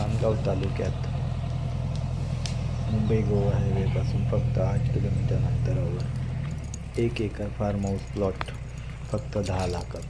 माणगाव तालुक्यात मुंबई गोवा हायवेपासून फक्त आठ किलोमीटर अंतरावर एक एकर फार्म हाऊस प्लॉट फक्त दहा लाखात.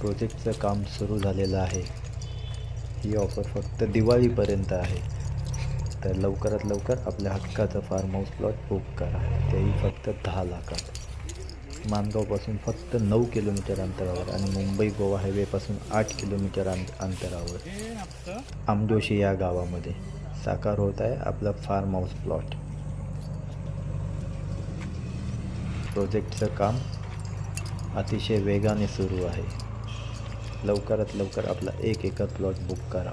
प्रोजेक्टचं काम सुरू झालेलं आहे. ही ऑफर फक्त दिवाळीपर्यंत आहे. तर लवकरात लवकर आपल्या हक्काचं फार्म हाऊस प्लॉट बुक करा. तेही फक्त दहा लाखात. मानगावपासून फक्त नऊ किलोमीटर अंतरावर आणि मुंबई गोवा हायवेपासून आठ किलोमीटर अंत अंतरावर. आमजोशी या गावामध्ये. साकार होत आहे आपला फार्म हाऊस प्लॉट प्रोजेक्टचं काम अतिशय वेगाने सुरू आहे. लवकरात लवकर आपला एक एकर प्लॉट बुक करा.